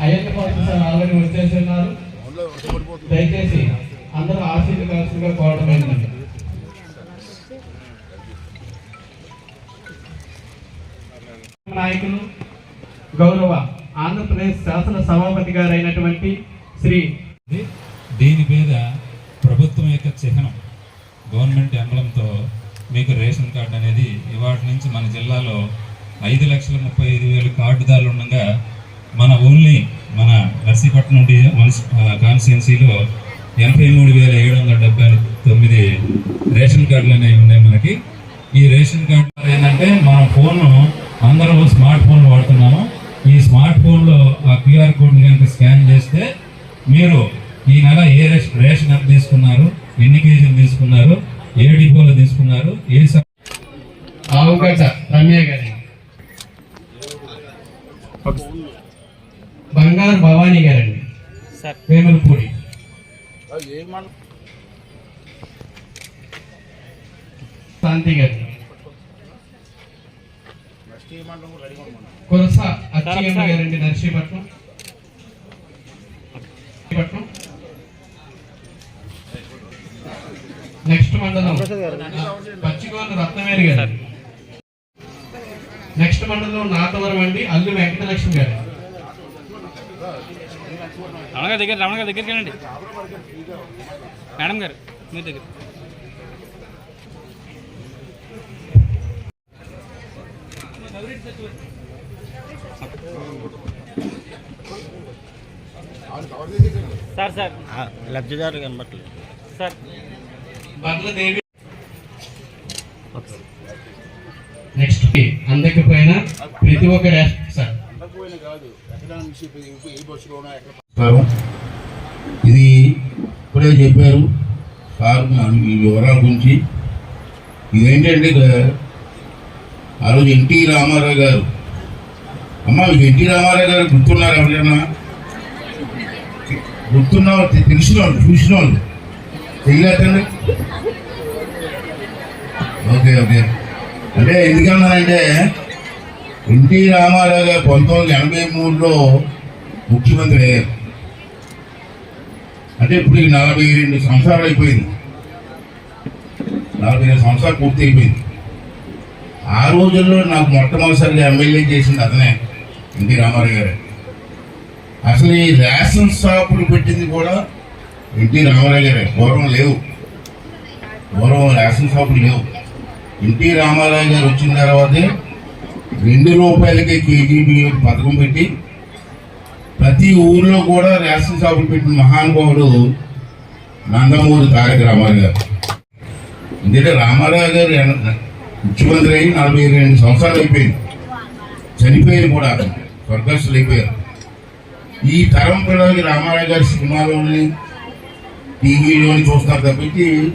అయ్యన్న పాత్ర sir already వచ్చేస్తున్నారు. దయచేసి అందరూ ఆశీర్వదించాల్సిందిగా కోరడం ఏంటంటే నాయకులు గౌరవ ఆంధ్రప్రదేశ్ శాసన సభాపతి గారైనటువంటి శ్రీ దీని మీద ప్రభుత్వం యొక్క చిహ్నం గవర్నమెంట్ ఎంబలంతో మీకు రేషన్ కార్డు అనేది ఇవాటి నుంచి మన జిల్లాలో ఐదు లక్షల ముప్పై ఐదు వేలు కార్డుదారులు ఉండగా మన ఓన్లీ మన నర్సీపట్నం డి మున్సి కాన్స్టిట్యున్సీలో ఎనభై మూడు వేల ఏడు వందల డెబ్బై తొమ్మిది రేషన్ కార్డులు అనేవి ఉన్నాయి మనకి. ఈ రేషన్ కార్డు ఏంటంటే మన ఫోన్ అందరం స్మార్ట్ ఫోన్ వాడుతున్నాము. ఈ స్మార్ట్ ఫోన్లో ఆ క్యూఆర్ కోడ్ని కనుక స్కాన్ చేస్తే మీరు ఈ నెల ఏ రేషన్ రేషన్ ఎంత తీసుకున్నారు ఎన్ని కేజీలు తీసుకున్నారు ఏ డిపోలో తీసుకున్నారు ఏ స- ఆవుగడ్డ రమ్య గారి. బంగారు భవానీ గారండి. వేములపూడి. శాంతి గారి. కొరస అచ్చయ్యమ్మ గారండి నర్సీపట్నం. నెక్స్ట్ మండలం. పచ్చికోన రత్నవేరి గారు. నెక్స్ట్ మండలం నాతవరం అండి అల్లు వెంకటలక్ష్మి గారు. రమణ గారి దగ్గర రమణ గారి దగ్గరికి వెళ్ళండి. మేడం గారు మీ దగ్గర. Sir sir. లబ్ధిదారులు కనబట్టలేదు సార్. నెక్స్ట్ అందకపోయినా ప్రతి ఒక్క ఇది ఇప్పుడే చెప్పారు. సార్ ఈ వివరాల గురించి. ఇదేంటంటే ఆ రోజు ఎన్టీ రామారావు గారు. అమ్మ మీకు ఎన్టీ రామారావు గారు గుర్తున్నారు ఎవరైనా గుర్తున్న తెలిసిన వాళ్ళు చూసిన వాళ్ళు తెలియదండి ఓకే ఓకే. అంటే ఎందుకన్నానంటే ఎన్టీ రామారావు గారు పంతొమ్మిది వందల ఎనభై మూడులో ముఖ్యమంత్రి అయ్యారు. అంటే ఇప్పుడు ఈ నలభై రెండు సంవత్సరాలు అయిపోయింది. నలభై రెండు సంవత్సరాలు పూర్తి అయిపోయింది. ఆ రోజుల్లో నాకు మొట్టమొదటిసారిగా ఎమ్మెల్యే చేసింది అతనే ఎన్టీ రామారావు గారు. అసలు ఈ రేషన్ షాపులు పెట్టింది కూడా ఎన్టీ రామారావు గారే. పూర్వం లేవు. పూర్వం రేషన్ షాపులు లేవు. ఎన్టీ రామారావు గారు వచ్చిన తర్వాతే రెండు రూపాయలకి కేజీ బియ్యం పథకం పెట్టి ప్రతి ఊర్లో కూడా రేషన్ షాపులు పెట్టిన మహానుభావుడు నందమూరి తారక రామారావు గారు. ఎందుకంటే రామారావు గారు ముఖ్యమంత్రి అయ్యి నలభై రెండు సంవత్సరాలు అయిపోయింది. చనిపోయారు కూడా స్వర్గస్థులు అయిపోయారు. ఈ తరం పిల్లలకి రామారావు గారి సినిమాలోని టీవీలోని చూస్తారు తప్పించి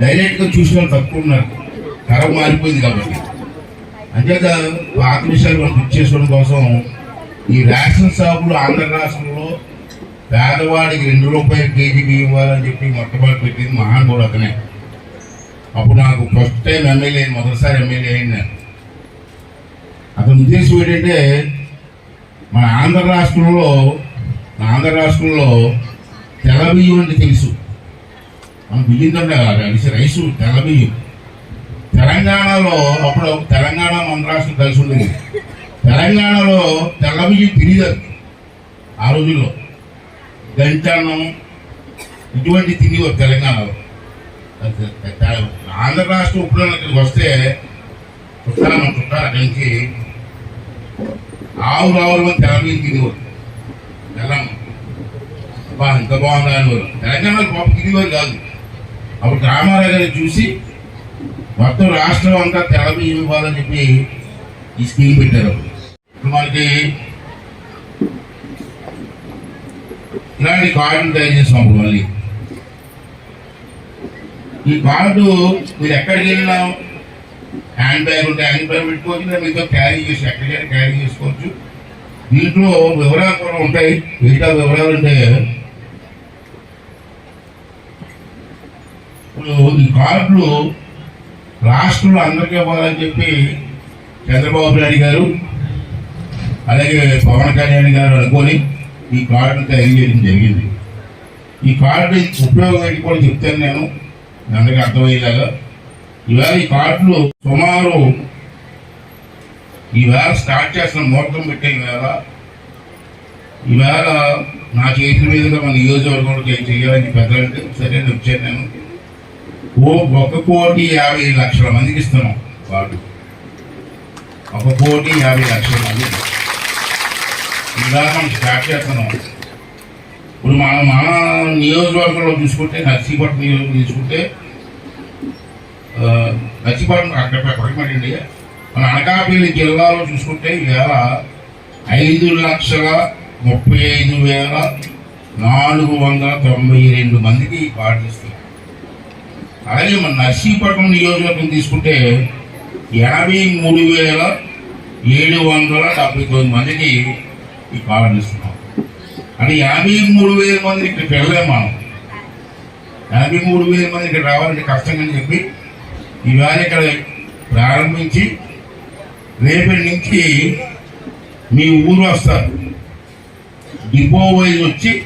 డైరెక్ట్గా చూసిన వాళ్ళు తక్కువ ఉన్నారు. తరం మారిపోయింది కాబట్టి. అంచేత పాత విషయాలు మనం గుర్తు చేసుకోవడం కోసం ఈ రేషన్ షాపులు ఆంధ్ర రాష్ట్రంలో పేదవాడికి రెండు రూపాయల కేజీ బియ్యం ఇవ్వాలని చెప్పి మొట్టమొదటి పెట్టింది మహానుభావుడు అతనే. అప్పుడు నాకు ఫస్ట్ టైం ఎమ్మెల్యే అయింది మొదటిసారి ఎమ్మెల్యే అయింది నేను. అతని ఉద్దేశం ఏంటంటే మన ఆంధ్ర రాష్ట్రంలో మన ఆంధ్ర రాష్ట్రంలో తెల బియ్యం అంటే తెలుసు. మన బియ్యం కంటే రైస్ రైసు తెల బియ్యం. తెలంగాణలో అప్పుడు తెలంగాణ మన రాష్ట్రం కలిసి ఉండేది. తెలంగాణలో తెల్ల బియ్యం తినేదారు. ఆ రోజుల్లో గంటన్నం ఇటువంటి తినేవారు తెలంగాణలో. ఆంధ్ర రాష్ట్రం ఇప్పుడు ఇక్కడికి వస్తే చుట్టాలు మన చుట్టాలు అక్కడి నుంచి ఆవు రావులు మంది తెల్ల బియ్యం తినేవారు తెలంగాణ బా ఇంత బాగుందా అనేవారు తెలంగాణలో పాప తినేవారు కాదు అప్పుడు రామారావు గారిని చూసి మొత్తం రాష్ట్రం అంతా తెల్ల బియ్యం ఇవ్వాలని చెప్పి ఈ స్కీమ్ పెట్టారు. ఇప్పుడు మనకి ఇలాంటి కార్డులు తయారు చేసాం అప్పుడు మళ్ళీ. ఈ కార్డు మీరు ఎక్కడికి వెళ్ళినా హ్యాండ్ బ్యాగ్ ఉంటే హ్యాండ్ బ్యాగ్ పెట్టుకోవచ్చు లేదా మీతో క్యారీ చేసి ఎక్కడికైనా క్యారీ చేసుకోవచ్చు. దీంట్లో వివరాలు కూడా ఉంటాయి. మిగతా వివరాలు అంటే ఇప్పుడు ఈ కార్డులు రాష్ట్రంలో అందరికీ ఇవ్వాలని చెప్పి చంద్రబాబు నాయుడు గారు అలాగే పవన్ కళ్యాణ్ గారు అనుకొని ఈ కార్డును తయారు చేయడం జరిగింది. ఈ కార్డు ఉపయోగం ఏంటి కూడా చెప్తాను నేను. అందరికీ అర్థమయ్యేలాగా. ఈవేళ ఈ కార్డులు సుమారు ఈవేళ స్టార్ట్ చేస్తున్న ముహూర్తం పెట్టే ఈవేళ ఈవేళ నా చేతుల మీదుగా మన నియోజకవర్గంలో చేయాలని పెద్దలంటే సరే నేను వచ్చాను నేను. ఓ ఒక కోటి యాభై లక్షల మందికి ఇస్తున్నాం కార్డు ఒక కోటి యాభై లక్షల మంది. ఇలా మనం స్టార్ట్ చేస్తున్నాం. ఇప్పుడు మన మన నియోజకవర్గంలో చూసుకుంటే నర్సీపట్నం నియోజకవర్గం చూసుకుంటే నర్సీపట్నం అక్కడ పక్కమండి మన అనకాపల్లి జిల్లాలో చూసుకుంటే ఇవాళ ఐదు లక్షల ముప్పై ఐదు వేల నాలుగు వందల తొంభై రెండు మందికి పాటిస్తున్నారు అలాగే మన నర్సీపట్నం నియోజకవర్గం తీసుకుంటే యాభై మూడు వేల ఏడు వందల డెబ్బై తొమ్మిది మందికి ఈ కార్డులు ఇస్తున్నాం. అంటే యాభై మూడు వేల మంది ఇక్కడికి వెళ్ళలేము మనం. యాభై మూడు వేల మంది ఇక్కడ రావాలంటే కష్టం అని చెప్పి ఈవేళ ఇక్కడ ప్రారంభించి రేపటి నుంచి మీ ఊరు వస్తారు. డిపో వైజ్ వచ్చి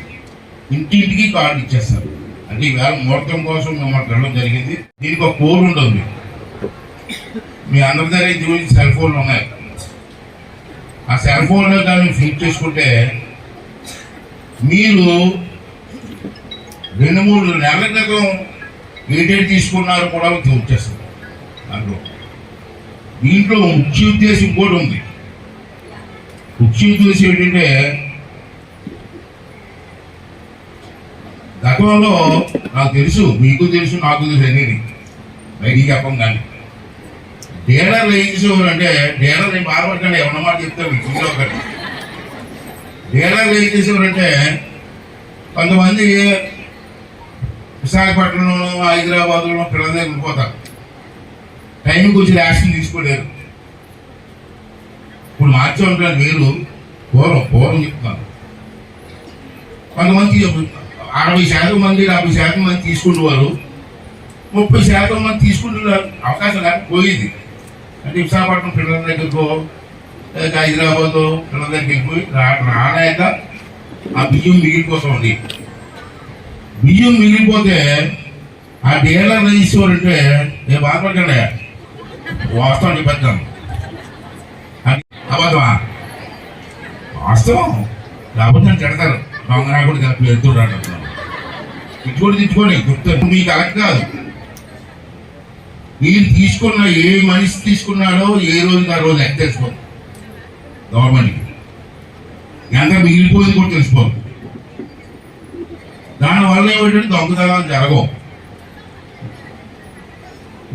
ఇంటింటికి కార్డు ఇచ్చేస్తారు. అంటే ముహూర్తం కోసం మిమ్మల్ని వెళ్ళడం జరిగింది. దీనికి ఒక కోడ్ ఉంటుంది. మీ అందరి దగ్గర ఇది సెల్ ఫోన్లు ఉన్నాయి. ఆ సెల్ ఫోన్లో దాన్ని ఫీడ్ చేసుకుంటే మీరు రెండు మూడు నెలల క్రితం ఏటేట్ తీసుకున్నారు కూడా వచ్చేస్తుంది దాంట్లో దీంట్లో ముఖ్య ఉద్దేశం కూడా ఉంది. ముఖ్య ఉద్దేశం ఏంటంటే గతంలో నాకు తెలుసు మీకు తెలుసు నాకు తెలుసు అనేది బయటికి చెప్పం కానీ. డేడర్ వేయించేవారు అంటే డేడర్ నేను బాధపడకండి ఎవరి మాట చెప్తాను ఇంట్లో ఒకటి. డేడర్ వేయించేసేవారు అంటే కొంతమంది విశాఖపట్నంలో హైదరాబాద్లో పిల్లల దగ్గర ఉండిపోతారు టైంకి వచ్చి యాక్షన్ తీసుకోలేరు. ఇప్పుడు మార్చి ఉంటారు మీరు పూర్వం పూర్వం చెప్తాను కొంతమంది అరవై శాతం మంది డెబ్బై శాతం మంది తీసుకునేవారు ముప్పై శాతం మంది తీసుకుంటున్నారు అవకాశం లేకపోయింది అంటే విశాఖపట్నం పిల్లల దగ్గరకో లేక హైదరాబాద్ పిల్లల దగ్గరికి పోయి రాలేక ఆ బియ్యం మిగిలిపోతుంది బియ్యం మిగిలిపోతే ఆ డీలర్ రిజిస్టర్ నేను బాధపడకండి వాస్తవం చెప్పేద్దాం. అబద్ధమా? వాస్తవం. కాబట్టి నన్ను తిడతారు. దొంగనా కూడా వెళ్తున్నాడు ఇటువంటి తెచ్చుకోండి గుర్తు మీకు కరెక్ట్ కాదు. మీరు తీసుకున్న ఏ మనిషి తీసుకున్నాడో ఏ రోజు ఆ రోజు ఎంత తెలుసుకోండి గవర్నమెంట్కి. ఎంత మిగిలిపోయింది కూడా తెలుసుకోండి దానివల్ల ఏమిటంటే దొంగతనాలు జరగవు.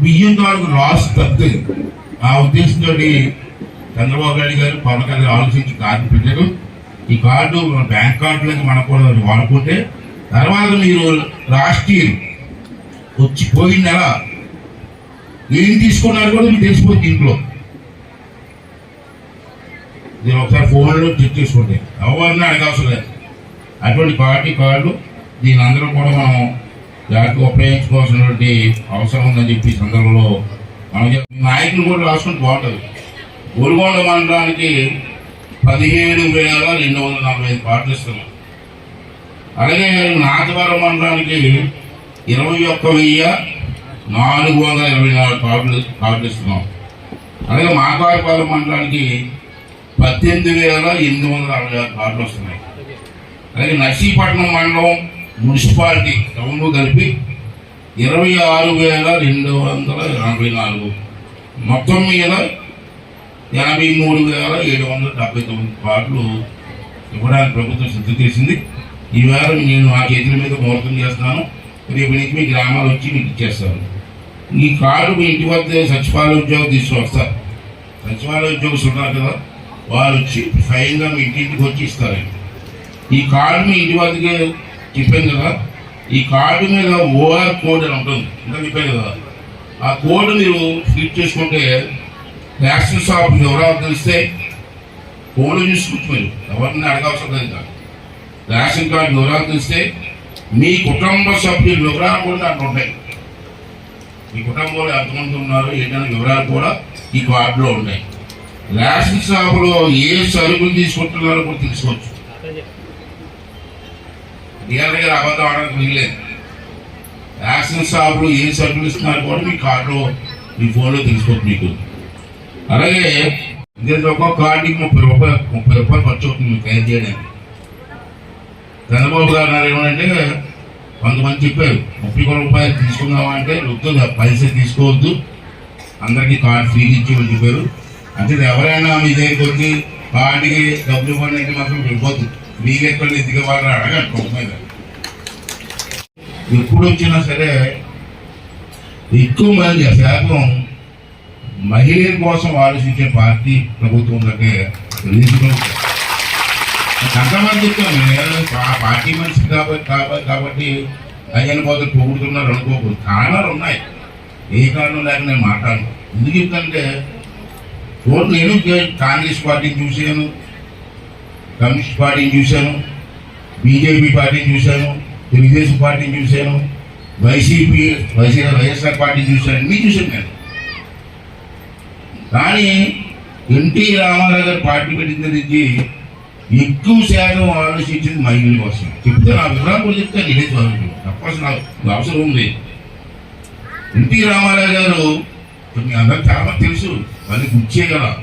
బియ్యం తాలూకు లాస్ తగ్గుతుంది ఆ ఉద్దేశంతో చంద్రబాబు నాయుడు గారు పవన్ కళ్యాణ్ ఆలోచించి కార్డు పెట్టారు. ఈ కార్డు మన బ్యాంక్ కార్డులకి మనం కూడా వాడుకుంటే తర్వాత మీరు లాస్ట్ ఇయర్ వచ్చి పోయిన నెల ఏం తీసుకున్నారు కూడా మీకు తెలిసిపోతుంది ఇంట్లో. నేను ఒకసారి ఫోన్లో చెక్ చేసుకోండి ఎవరిని అడగాల్సిన లేదు. అటువంటి పార్టీ కార్డు దీని అందరం కూడా మనం జాగ్రత్తగా ఉపయోగించుకోవాల్సినటువంటి అవసరం ఉందని చెప్పి సందర్భంలో మనం నాయకులు కూడా రాసుకుంటే బాగుంటుంది. గోల్గొండ మండలానికి పదిహేడు వేల రెండు వందల నలభై ఐదు కార్డులు ఇస్తున్నాం. అలాగే నాగవరం మండలానికి ఇరవై ఒక్క వెయ్యి నాలుగు వందల ఇరవై నాలుగు కార్డులు కార్డులు ఇస్తున్నాం. అలాగే మాకాయపాలెం మండలానికి పద్దెనిమిది వేల ఎనిమిది వందల అరవై ఆరు కార్డులు వస్తున్నాయి. అలాగే నర్సీపట్నం మండలం మున్సిపాలిటీ టౌన్లో కలిపి ఇరవై ఆరు వేల రెండు వందల ఎనభై నాలుగు. మొత్తం మీద ఎనభై మూడు వేల ఏడు వందల డెబ్బై తొమ్మిది కార్డులు ఇవ్వడానికి ప్రభుత్వం సిద్ధం చేసింది. ఈవేళ నేను నా చేతుల మీద ముహూర్తం చేస్తున్నాను రేపు నుంచి మీ గ్రామాలు వచ్చి మీకు ఇచ్చేస్తాను. ఈ కార్డు మీ ఇంటి వద్ద సచివాలయ ఉద్యోగం తీసుకొస్తారు సచివాలయ ఉద్యోగులు ఉన్నారు కదా వాళ్ళు వచ్చి స్వయంగా మీ ఇంటింటికి వచ్చి ఇస్తారండి ఈ కార్డు మీ ఇంటి వద్దకే చెప్పాను కదా ఈ కార్డు మీద ఓఆర్ కోడ్ అని ఉంటుంది. ఇంకా చెప్పాను కదా ఆ కోడ్ మీరు ఫిట్ చేసుకుంటే రేషన్ షాప్ వివరాలు తెలిస్తే ఫోన్లో చూసుకోవచ్చు మీరు ఎవరిని అడగవసరం లేదు. రేషన్ కార్డు వివరాలు తెలిస్తే మీ కుటుంబ సభ్యుల వివరాలు కూడా దాంట్లో ఉంటాయి. మీ కుటుంబంలో ఎంతమంది ఉన్నారు ఏంటనే వివరాలు కూడా ఈ కార్డులో ఉంటాయి. రేషన్ షాపులో ఏ సరుకులు తీసుకుంటున్నారో కూడా తెలుసుకోవచ్చు. డీలర్ దగ్గర అబద్ధం ఆడడానికి వీల్లేదు. రేషన్ షాపులో ఏ సరుకులు ఇస్తున్నారు కూడా మీ కార్డులో మీ ఫోన్లో తెలుసుకోవచ్చు మీకు. అలాగే ఇదే ఒక్కొక్క కార్డుకి ముప్పై రూపాయలు ముప్పై రూపాయలు ఖర్చు అవుతుంది మీకు ఖరీదు చేయడానికి. చంద్రబాబు గారు గారు ఏమంటే కొంతమంది చెప్పారు ముప్పై ఒక్క రూపాయలు తీసుకుందామా అంటే వద్దు పైసలు తీసుకోవద్దు అందరికీ కార్డు ఫ్రీ ఇచ్చి చెప్పారు. అంటే ఎవరైనా మీ దగ్గరికి వచ్చి కార్డుకి డబ్బులు ఇవ్వండి అంటే మాత్రం వెళ్ళిపోద్దు. మీకు ఎక్కడ ఎందుకు వాళ్ళని అడగండి కొంత మీద. ఎప్పుడు వచ్చినా సరే ఎక్కువ మంది శాతం మహిళల కోసం ఆలోచించే పార్టీ ప్రభుత్వం దగ్గర తెలుగుదేశం అంతమంది పార్టీ మనిషి కాబట్టి కాబట్టి అయ్యని పోతే పొగుడుతున్నారు అనుకోకు కారణాలు ఉన్నాయి ఏ కారణం లేక నేను మాట్లాడను ఎందుకు ఎందుకంటే చూడండి నేను కాంగ్రెస్ పార్టీని చూశాను కమ్యూనిస్ట్ పార్టీని చూశాను బీజేపీ పార్టీని చూశాను తెలుగుదేశం పార్టీని చూశాను వైసీపీ వైసీ వైఎస్ఆర్ పార్టీని చూశాను అన్నీ చూశాను నేను కానీ ఎన్టీ రామారావు గారు పార్టీ పెట్టిన ఎక్కువ శాతం ఆలోచించింది మహిళల కోసం చెప్తే నా వివరాలు కూడా నేనే ఇదే తప్పకుండా నాకు అవసరం ఉంది. ఎన్టీ రామారావు గారు మీ అందరూ చాలా తెలుసు. వాళ్ళకి గుర్చేయగల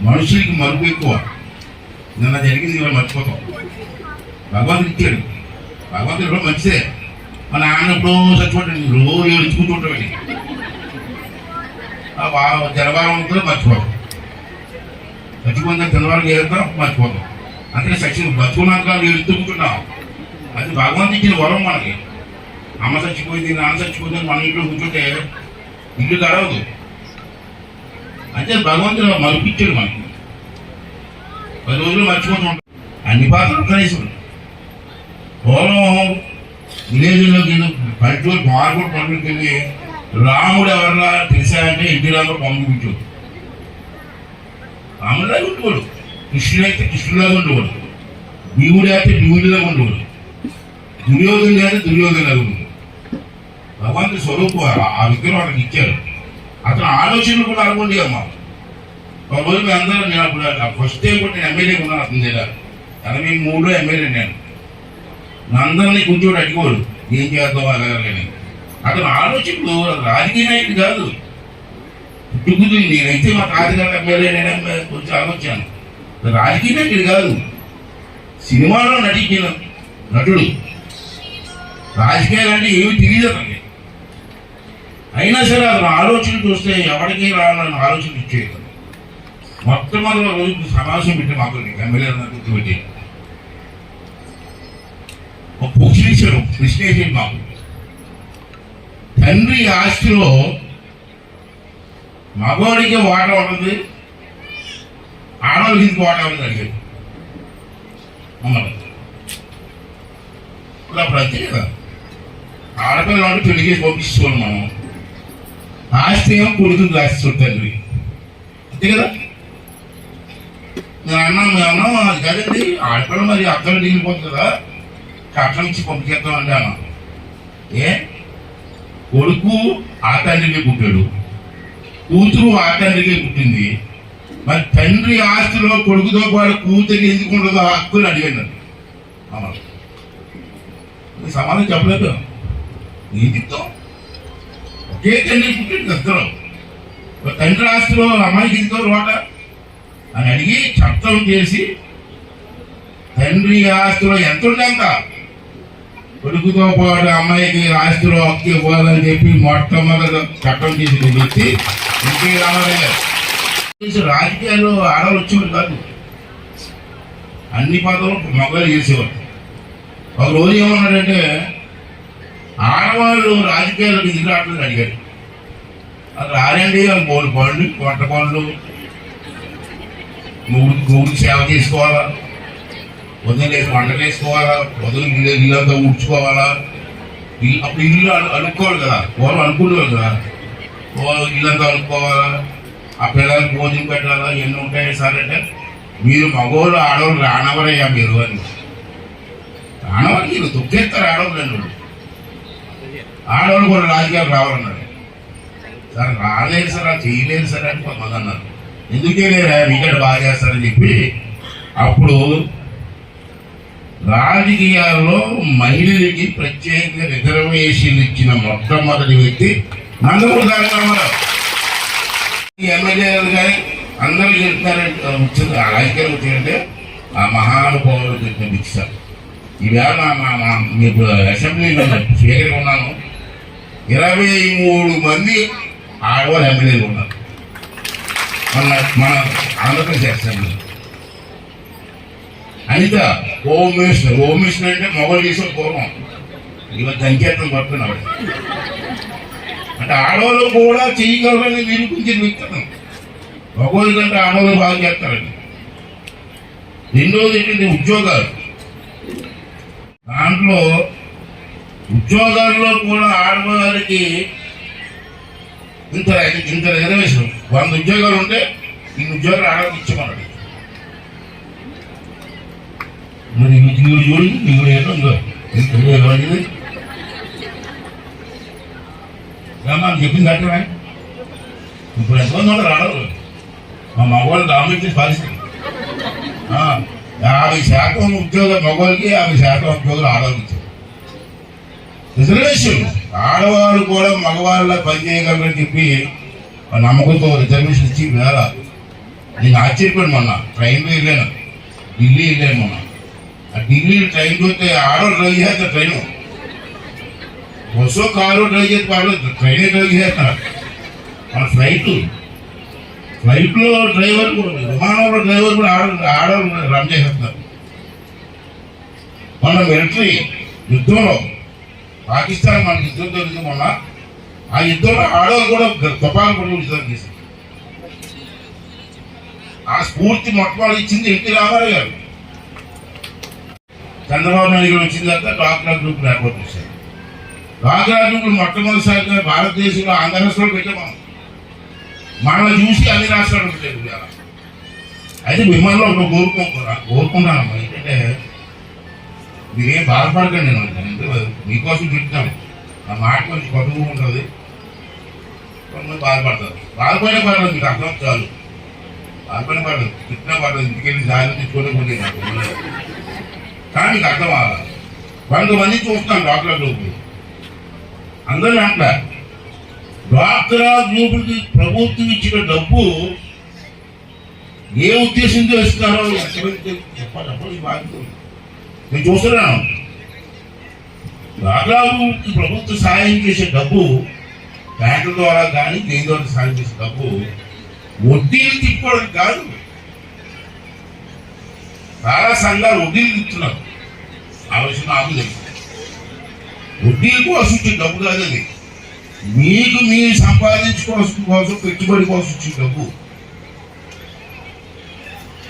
మనుషులకి మరుపు ఎక్కువ. నిన్న జరిగింది ఇలా మర్చిపోతాం. భగవంతుడు ఇచ్చాడు. భగవంతుడు కూడా మంచిదే. మన ఆయన ఎప్పుడో చచ్చిపోతాడు. రోజు ఏడుచుకుంటుంటాడు జనవారం అంతా మర్చిపోతాం. చచ్చిపోయిన జనవారం ఏరుతాం మర్చిపోతాం. అంటే సచిన్ బతుకున్నాక ఎడుతుంటున్నాం అది భగవంతు ఇచ్చిన వరం మనకి. అమ్మ చచ్చిపోయింది నాన్న చచ్చిపోయింది మన ఇంట్లో కూర్చుంటే ఇల్లు గడవదు అంటే భగవంతుడు మరిపించాడు మనకి. పది రోజులు మర్చిపోతూ ఉంటాం. అన్ని పాత్రలు కనీసం. పూర్వం విలేజ్లోకి పల్లెటూరు మార్పుడు పనులకి వెళ్ళి రాముడు ఎవరన్నా తెలిసాయంటే ఇంటి రాముడు పంపించాడు. రాముడు ఉండేవాడు కృష్ణుడైతే కృష్ణులాగా ఉండేవాడు భీముడు అయితే భీముడిలా ఉండేవాడు దుర్యోధనుడు అయితే దుర్యోధనలాగా ఉండేవాడు భగవంతుడి స్వరూపం ఆ- విగ్రహం అతనికి ఇచ్చారు. అతను ఆలోచనలు కూడా అనుకోండి అమ్మా. ఒక రోజు మీ అందరూ నేను అప్పుడు ఫస్ట్ టైం కూడా నేను ఎమ్మెల్యే ఉన్నాను అతని దగ్గర. ఎనభై మూడు ఎమ్మెల్యే నేను. అందరినీ కూర్చోడు అడిగోడు ఏం చేద్దాం అలాగని అతను ఆలోచనలు రాజకీయ నాయకుడు కాదు. పుట్టుకుతుంది. నేనైతే మా తాతగారు ఎమ్మెల్యే నేను కొంచెం ఆలోచన రాజకీయ నాయకుడు కాదు. సినిమాలో నటించిన నటుడు. రాజకీయాలు అంటే ఏమి తెలియదు అతనికి అయినా సరే అతను ఆలోచన చూస్తే ఎవరికి రావాలని ఆలోచన ఇచ్చేది మొట్టమొదటి రోజు సమావేశం పెట్టి మాకు ఎమ్మెల్యే గుర్తుపెట్టి ఒక ప్రశ్నించారు విశ్లేషణ మాకు. తండ్రి ఆస్తిలో మగవాడికి వాట ఉంటుంది ఆడవాళ్ళకి ఇంకో వాటా అడిగాడు మమ్మల్ని ఇప్పుడు అప్పుడు అంతే కదా. ఆడపిల్ల వాడు పెళ్ళి చేసి పంపిస్తున్నాం మనం. ఆస్తి ఏమో కొడుకుని రాసిస్తాడు తండ్రి అంతే కదా? నేను అన్నా మేము అన్నాం అది కాదండి. ఆడపిల్ల మరి అక్కడ దిగిపోతుంది కదా. కట్ల నుంచి పంపించేద్దాం అంటే అన్నా. ఏ? కొడుకు ఆ తండ్రికి పుట్టాడు. కూతురు ఆ తండ్రికి పుట్టింది. మరి తండ్రి ఆస్తిలో కొడుకుతో పాటు కూతురికి ఎందుకు ఉండదు? ఆ హక్కుని అడిగాను సమాధానం చెప్పలేదు. నీతితో ఒకే తండ్రి పుట్టింది ఇద్దరు తండ్రి ఆస్తిలో అమ్మాయికి ఎందుకు వాట అని అడిగి చట్టం చేసి తండ్రి ఆస్తిలో ఎంత ఉంటే అంత. కొడుకుతో పాటు అమ్మాయికి ఆస్తిలో హక్కు ఇవ్వాలని చెప్పి మొట్టమొదటి చట్టం చేసిన వ్యక్తి ఎన్టీ రామారావు గారు రాజకీయాల్లో ఆడవాళ్ళు వచ్చేవారు కాదు. అన్ని పదవులు మగవాళ్ళు చేసేవారు. ఒక రోజు ఏమన్నాడంటే ఆడవాళ్ళు రాజకీయాలకు ఎందుకు రావట్లేదు అడిగాడు. అది రారండి వాళ్ళు మూడు పనులు వంట పనులు మూడు మూడు సేవ చేసుకోవాలా? ఉదయం లేసి వంటలు వేసుకోవాలా ఉదయం ఇల్లు ఇల్లంతా ఊడ్చుకోవాలా? ఇల్లు అప్పుడు ఇల్లు అనుకోవాలి కదా. పూర్వం అనుకునేవాళ్ళు కదా. ఓ ఇల్లంతా అనుకోవాలా? ఆ పిల్లలకి భోజనం పెట్టాలా? ఎన్ని ఉంటాయి సార్ అంటే మీరు మగవాళ్ళు ఆడవాళ్ళు రానవరయ్యా మీరు అని. రానవరు మీరు తొక్కేస్తారు ఆడవాళ్ళు అన్నాడు ఆడవాళ్ళు కూడా రాజకీయాలు రావాలన్నాడు సార్ రాలేదు సార్ అది చేయలేదు సార్ అని కొంతమంది అన్నారు. ఎందుకే లేరా? మీకంటే బాగా చేస్తారని చెప్పి. అప్పుడు రాజకీయాల్లో మహిళలకి ప్రత్యేకంగా రిజర్వేషన్ ఇచ్చిన మొట్టమొదటి వ్యక్తి నందమూరి తారక రామారావు ఎమ్మెల్యేలు కానీ అందరూ చెప్తారంటే వచ్చింది రాజకీయాలు వచ్చిందంటే ఆ మహానుభావులు చెప్పిన దీక్ష. ఈవేళ మా మీకు అసెంబ్లీలో స్పీకర్ ఉన్నాను. ఇరవై మూడు మంది ఆడవాళ్ళు ఎమ్మెల్యేలు ఉన్నారు. మన మన Andhra Pradesh assembly Anitha home minister home minister అంటే మొగలు చేసిన పూర్వం. ఇవాళ సంకేతం పడుతున్నాడు అంటే ఆడవాళ్ళు కూడా చేయగలమని నిరూపించిన విత్తనం మగవాళ్ళ కంటే ఆడవాళ్ళు బాగా చేస్తారండి. రెండోది ఏంటంటే ఉద్యోగాలు. దాంట్లో ఉద్యోగాల్లో కూడా ఆడవాళ్ళకి ఇంత ఇంత రిజర్వేషన్ వంద ఉద్యోగాలు ఉంటే ఇన్ని ఉద్యోగాలు ఆడవాళ్ళకి ఇచ్చామన్నాడు మరి నీవు చూడు నీవు ఏంటో ఇంకో ఇంకో ఏమైంది చెప్పింది కట్టరా ఇప్పుడు ఎంతమంది ఉన్నారు ఆడవాళ్ళు మా మగవాళ్ళు డామినేట్ పరిస్థితి యాభై శాతం ఉద్యోగం మగవాళ్ళకి యాభై శాతం ఉద్యోగులు ఆడవచ్చు రిజర్వేషన్ ఆడవాళ్ళు కూడా మగవాళ్ళ పని చేయగలరని చెప్పి నమ్మకంతో రిజర్వేషన్ ఇచ్చి వేళ నేను ఆశ్చర్యపోయాను మొన్న ట్రైన్లో వెళ్ళాను ఢిల్లీ వెళ్ళాను మొన్న ఆ ఢిల్లీ ట్రైన్ చూస్తే ఆడవాళ్ళు డ్రైవ్ చేస్తారు ట్రైన్ బస్సు కారు డ్రైవ్ చేస్తే పర్లేదు ట్రైనే డ్రైవ్ చేస్తారు మన ఫ్లైట్ ఫ్లైట్లో డ్రైవర్ కూడా విమానంలో డ్రైవర్ కూడా ఆడ ఆడవాళ్ళు రన్ చేసేస్తారు మన మిలిటరీ యుద్ధంలో పాకిస్తాన్ మన యుద్ధం జరిగింది మొన్న ఆ యుద్ధంలో ఆడవాళ్ళు కూడా తుపాను పడి యుద్ధం చేశారు ఆ స్ఫూర్తి మొట్టమొదటి ఇచ్చింది ఎన్టీ రామారావు గారు చంద్రబాబు నాయుడు గారు వచ్చిన తర్వాత డాక్రా గ్రూప్ ఏర్పాటు చేశారు డాక్రా మొట్టమొదటిసారిగా భారతదేశంలో ఆంధ్ర రాష్ట్రంలో పెట్టాము మనల్ని చూసి అన్ని రాష్ట్రాలు పెట్టారు అయితే మిమ్మల్ని ఒక కోరుకుంటున్నా కోరుకుంటానమ్మా ఏంటంటే మీరేం బాధపడకండి నేను అంటే మీకోసం చెప్తాను. నా మాట కొంచెం పట్టుకు ఉంటుంది. కొంతమంది బాధపడతారు. బాధపడే పర్లేదు మీకు అర్థం చాలు బాధపడే పర్లేదు తిట్టినా పర్లేదు ఇంటికెళ్ళి దారి తెచ్చుకోవడం నాకు. కానీ మీకు అర్థం అవ్వాలి కొంతమంది చూస్తాను డాక్టర్ అందరూ అంటారు డాక్టరా గ్రూపులకి ప్రభుత్వం ఇచ్చిన డబ్బు ఏ ఉద్దేశంతో ఇస్తారో చెప్పాలి బాధ్యత నేను చూస్తున్నాను. దాదాపు ప్రభుత్వం సాయం చేసే డబ్బు బ్యాంకుల ద్వారా కానీ దేని ద్వారా సాయం చేసే డబ్బు వడ్డీలు తిప్పుకోవడం కాదు. చాలా సంఘాలు వడ్డీలు తిప్పుతున్నారు. ఆ విషయం నాకు తెలుసు. వడ్డీ కోసం డబ్బు కాదు మీకు మీరు సంపాదించుకోవాల్సిన కోసం పెట్టుబడి కోసం వచ్చింది డబ్బు.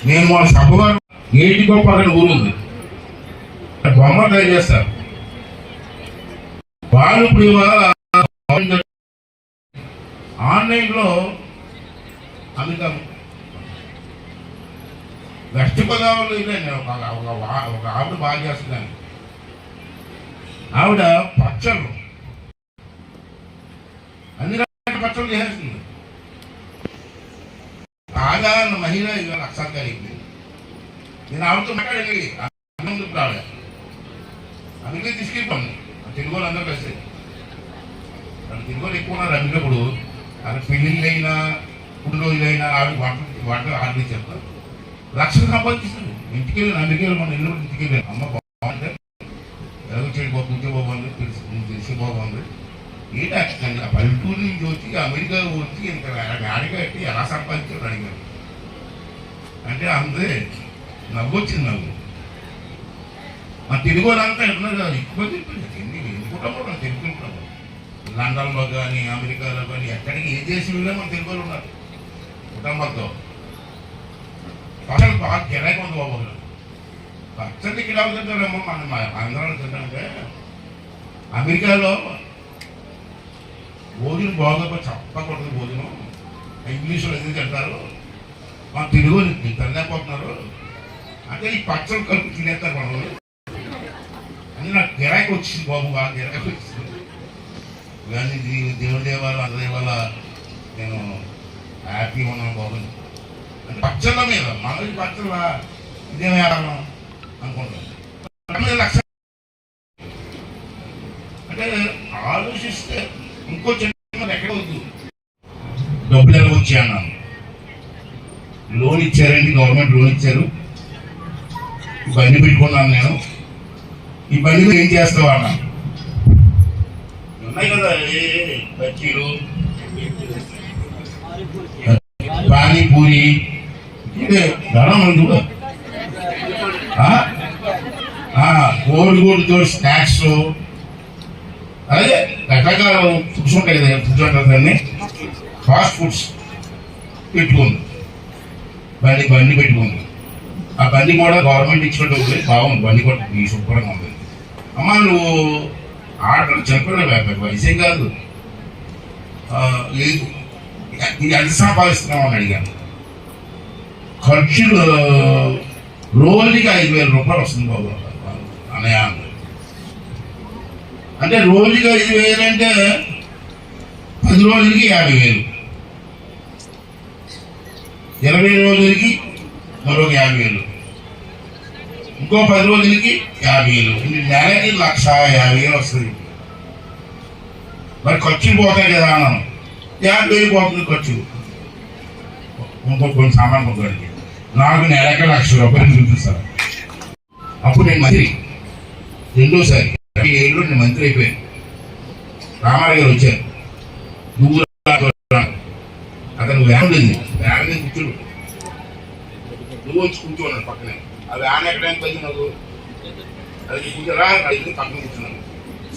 నేను మా సభగారు ఏటి గొప్ప అనే ఊరు ఉంది బొమ్మ తయారు చేస్తారు. వాళ్ళు ఇప్పుడు ఆన్లైన్లో అమెరికా వెస్ట్ గోదావరిలో ఇదే ఒక ఒక ఒక ఆవిడ బాగా చేస్తున్నాను ఆవిడ పచ్చళ్ళు. అన్ని రకాల పచ్చళ్ళు చేసేస్తుంది. సాధారణ మహిళ ఇవాళ అక్షంగా అయింది నేను ఆవిడతో మాట్లాడండి మాట్లాడగలి ఆవిడ. అందుకే తీసుకెళ్ళిపోను తెలుగు వాళ్ళు అందరూ కలిసి. వాళ్ళు తెలుగు వాళ్ళు ఎక్కువ ఉన్నారు అందుకప్పుడు అక్కడ పెళ్ళిళ్ళైనా పుట్టిన రోజులైనా ఆవిడ వాటి వంట ఆర్డర్ చెప్తారు లక్షలు సంపాదిస్తుంది ఇంటికి వెళ్ళి అందుకే వెళ్ళి మన ఇల్లు ఇంటికి వెళ్ళాను అమ్మ బాగుంటే ఎలాగో చెడు బాబు ఉంటే బాగుంది తెలిసి తెలిసి బాగుంది. ఏంటి అక్కడ పల్లెటూరు నుంచి వచ్చి అమెరికా వచ్చి ఇంత ఆడిగా పెట్టి ఎలా సంపాదించారు అడిగారు. అంటే అందే నవ్వొచ్చింది నవ్వు. మా తెలుగు వాళ్ళంతా ఎట్లా ఎక్కువ తెలిపింది హిందీ ఎందుకుంటామో మనం తెలుసుకుంటాము లండన్లో కానీ అమెరికాలో కానీ ఎక్కడికి ఏ దేశంలో మన తెలుగు వాళ్ళు ఉన్నారు? కుటుంబంతో. పచ్చడి బాగా గిరాకీ ఉంది బాబు పచ్చడి ఇక్కడ తింటారేమో మన ఆంధ్రాలో తింటామంటే అమెరికాలో భోజనం బాగా చెప్పకూడదు భోజనం. ఇంగ్లీష్లో ఎందుకు తింటారు మా తెలుగు తినలేకపోతున్నారు అంటే ఈ పచ్చలు కలిపి తినేస్తారు మనం అని నాకు గిరాకీ వచ్చింది బాబు బాగా గిరాకీ వచ్చింది. కానీ దీని దేవుడి దేవాల అందరి వల్ల నేను హ్యాపీగా ఉన్నాను బాబు. అంటే పచ్చళ్ళ మీద మనకి పచ్చళ్ళ ఇదేం వ్యాపారం అనుకుంటాం లక్ష అంటే ఆలోచిస్తే ఇంకో చిన్న ఎక్కడ వద్దు డబ్బులు ఎలా వచ్చాయి అన్నాను లోన్ ఇచ్చారండి గవర్నమెంట్ లోన్ ఇచ్చారు. బండి పెట్టుకున్నాను నేను. ఈ బండి మీద ఏం చేస్తావా అన్న? ఉన్నాయి కదా బజ్జీలు పానీపూరి ధనం ఉంది కూడా. ఆ? ఆ, స్నాక్స్ అదే రకరకాల ఫుడ్స్ ఉంటాయి కదా ఫుడ్స్ అంటారు దాన్ని? ఫాస్ట్ ఫుడ్స్ పెట్టుకుంది. బండి బండి పెట్టుకుంది. ఆ బండి కూడా గవర్నమెంట్ ఇచ్చినట్టు ఉంది. బాగుంది బండి కూడా ఈ శుభ్రంగా ఉంది. అమ్మ నువ్వు ఆర్డర్ చెప్పలేదు వయసే కాదు. లేదు ఇది ఎంత సంపాదిస్తున్నావు అని అడిగాను. ఖర్చులు రోజుకి ఐదు వేల రూపాయలు వస్తుంది బాబు. అనయా అంటే రోజుకి ఐదు వేలు అంటే పది రోజులకి యాభై వేలు. ఇరవై రోజులకి మరొక యాభై వేలు. ఇంకో పది రోజులకి యాభై వేలు. ఇన్ని నెలకి లక్ష యాభై వేలు వస్తుంది. మరి ఖర్చులు పోతాయి కదా అన్నాను యాభై వేలు పోతుంది ఖర్చు. ఇంకో కొన్ని సామాన్ కొనుక్కోడానికి నాకు నెలకి లక్ష రూపాయలు చూపిస్తాను అప్పుడు నేను మంత్రి. రెండోసారి. ఇరవై ఏళ్ళు నేను మంత్రి అయిపోయాను. రామారావు గారు వచ్చారు. నువ్వు వ్యాన్ ఉంది వ్యాన్ మీద కూర్చోడు. నువ్వు వచ్చి కూర్చోన్నాను పక్కనే. ఆ వ్యాన్ ఎక్కడానికి పోయింది నాకు? అది కూర్చోరా అది పక్కన కూర్చున్నాను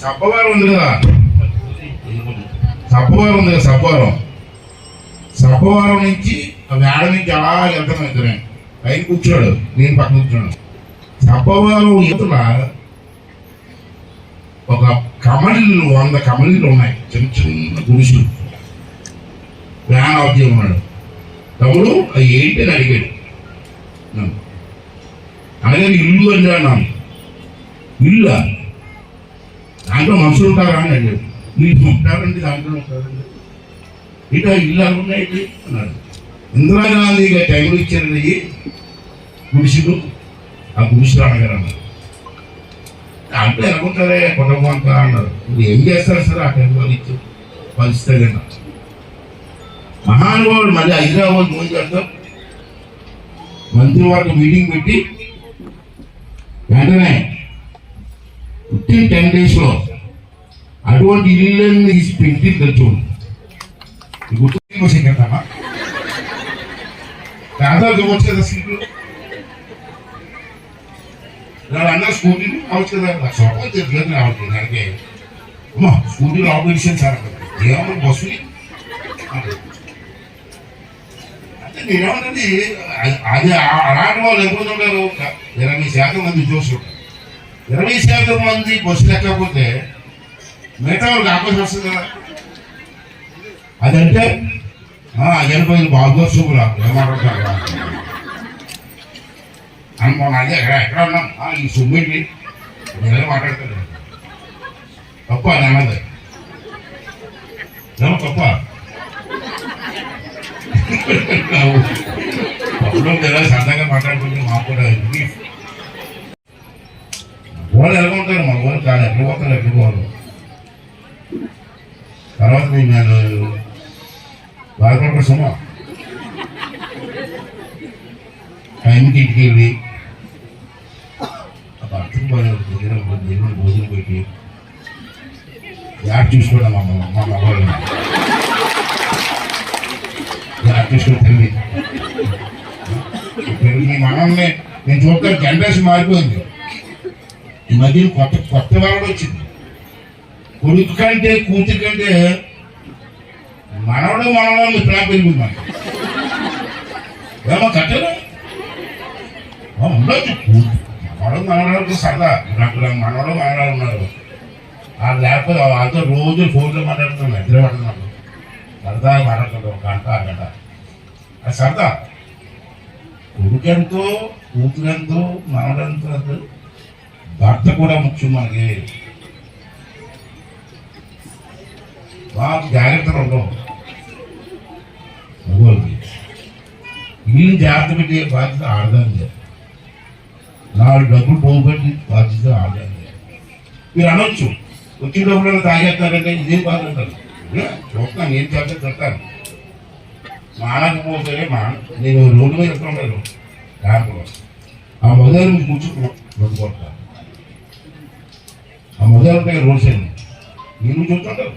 సబ్బవారం ఉంది కదా. సబ్బవారం ఉంది కదా సబ్బవారం. సబ్బవారం నుంచి ఆ వ్యాన్ నుంచి అలా వెళ్తాను ఇద్దరే పైన కూర్చున్నాడు నేను పక్కన కూర్చున్నాను. సబ్బవారం ఇతర ఒక కమలీలు వంద కమలీలు ఉన్నాయి. చిన్న చిన్న గుడిసెలు. వ్యాన్ ఆఫ్ చేయమన్నాడు తమ్ముడు అది ఏంటి అని అడిగాడు. అడగని ఇల్లు అని అన్నాను ఇల్లు? దాంట్లో మనుషులు ఉంటారా అని అడిగాడు. మీరు ఉంటారండి దాంట్లో ఉంటారండి. ఇటు ఇల్లు అనుకున్నాయి అన్నాడు. ఇందిరాగాంధీ గారి టైంలో ఇచ్చారండి. గుడిసెలు. ఆ గుడిసెలు అడగారు అన్నారు. దాంట్లో ఎలాగుంటారే కుటుంబం అంతా అన్నారు. ఇప్పుడు ఏం చేస్తారు సార్ ఆ టైంలో? ఇచ్చారు. పరిస్థితి అన్నారు మహానుభావుడు మళ్ళీ హైదరాబాద్ మూడు చేస్తాం మంత్రివర్గ మీటింగ్ పెట్టి వెంటనే విత్ టెన్ డేస్లో అటువంటి ఇల్లు పెట్టి తెలుసు గుర్తు కదమ్మా పేదలకు ఇవ్వచ్చు కదా సీట్లు అన్న స్కూటీ రావచ్చు కదా. లక్ష రూపాయలు తెలియదు రావచ్చు దానికి. అమ్మా స్కూటీలు ఆపరేషన్ సార్. ఏమన్నా బస్సు అంటే నేనేమంటే అది అలాంటి వాళ్ళు ఎప్పుడు ఉంటారు ఇరవై శాతం మంది చూసు ఇరవై శాతం మంది బస్సు లేకపోతే మిగతా వాళ్ళకి ఆపరేషన్ వస్తుంది కదా. అదంటే ఎనభై బాగా చూపురా ఏమాట్లాడతారు అనుకోండి అదే ఎక్కడ ఎక్కడ ఉన్నాం ఈ సుమ్మిటి. నేను మాట్లాడతాడు. తప్ప అని తప్ప. తప్పుడు కదా సరదాగా మాట్లాడుకుంటే మాకు కూడా వాళ్ళు ఎలా ఉంటారు? మా వాళ్ళు కాదు ఎక్కడ పోతారు ఎక్కడ పోరు. తర్వాత నేను నేను బాధపడ సుమా. టైంకి ఇంటికి వెళ్ళి అర్థం భర్తకు దగ్గర భోజనం భోజనం పెట్టి యాడ్ చూసుకోవడం మా అమ్మ- మా మగవాళ్ళు యాడ్ తల్లి ఇప్పుడు మీ మనల్ని నేను చూస్తాను జనరేషన్ మారిపోయింది. ఈ మధ్య కొత్త కొత్త వాళ్ళు వచ్చింది. కొడుకు కంటే కూతురు కంటే మనవడు మనవాళ్ళు ప్రేమ పెరుగుతుంది మనకి ఏమో కట్టరు ఉండొచ్చు. మనవడు మనవడు సరదా. నాకు మనవడు మనవడు ఉన్నారు ఆ లేకపోతే వాళ్ళతో రోజు ఫోన్లో మాట్లాడుతున్నాను నిద్ర పడుతున్నాను సరదా మాట్లాడుతున్నాడు ఒక గంట అరగంట. అది సరదా కొడుకెంతో కూతురెంతో మనవడెంతో భర్త కూడా ముఖ్యం మనకి. బాగా జాగ్రత్తలు ఉండవు. మగవాళ్ళకి ఇల్లు జాగ్రత్త పెట్టే బాధ్యత ఆడదాన్ని నాలుగు డబ్బులు పోగొట్టి బాధ్యత ఆడదాన్ని మీరు అనొచ్చు. వచ్చిన డబ్బులు తాగేస్తారంటే ఇదే బాధ అంటారు. చూస్తాను ఏం చేస్తే చెప్తాను మానకపోతే మా నేను రోడ్డు మీద వెళ్తుంటాను దాంట్లో ఆ మొదలు కూర్చుని రెండు కొడతాను ఆ మొదలు దగ్గర రోడ్ సైడ్ మీరు చూస్తుంటారు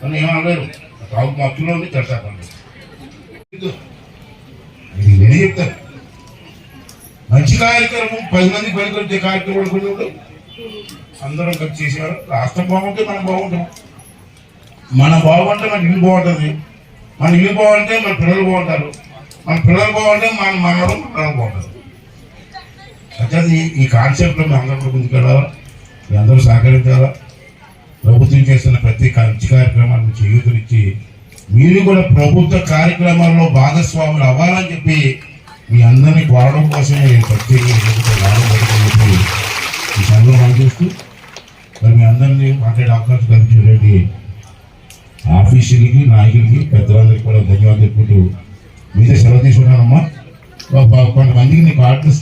కానీ ఏమనలేరు. తాగు మత్తులో ఉంది చెప్తాను ఇది నేనే చెప్తాను మంచి కార్యక్రమం పది మంది పనికొచ్చే కార్యక్రమాలు కొన్ని ఉండవు అందరం కలిసి చేసేవారు రాష్ట్రం బాగుంటే మనం బాగుంటాం. మనం బాగుంటే మన ఇల్లు బాగుంటుంది. మన ఇల్లు బాగుంటే మన పిల్లలు బాగుంటారు. మన పిల్లలు బాగుంటే మన మనవడు మనవడు బాగుంటారు. అంటే ఈ- కాన్సెప్ట్లో మీ అందరూ కూడా ముందుకెళ్ళాలా? మీ అందరూ సహకరించాలా? ప్రభుత్వం చేస్తున్న ప్రతి మంచి కార్యక్రమాలను చేయూతనిచ్చి మీరు కూడా ప్రభుత్వ కార్యక్రమాల్లో భాగస్వాములు అవ్వాలని చెప్పి మీ అందరినీ కోరడం కోసమే నేను ప్రత్యేకంగా ఈ సందర్భంలో చేస్తూ మరి మీ అందరినీ మాట్లాడే అవకాశం కల్పించినటువంటి ఆఫీసులకి నాయకులకి పెద్దవాళ్ళకి కూడా ధన్యవాదాలు చెప్పుకుంటూ మీదే సెలవు తీసుకున్నానమ్మా. కొంతమందికి నీకు ఆటలు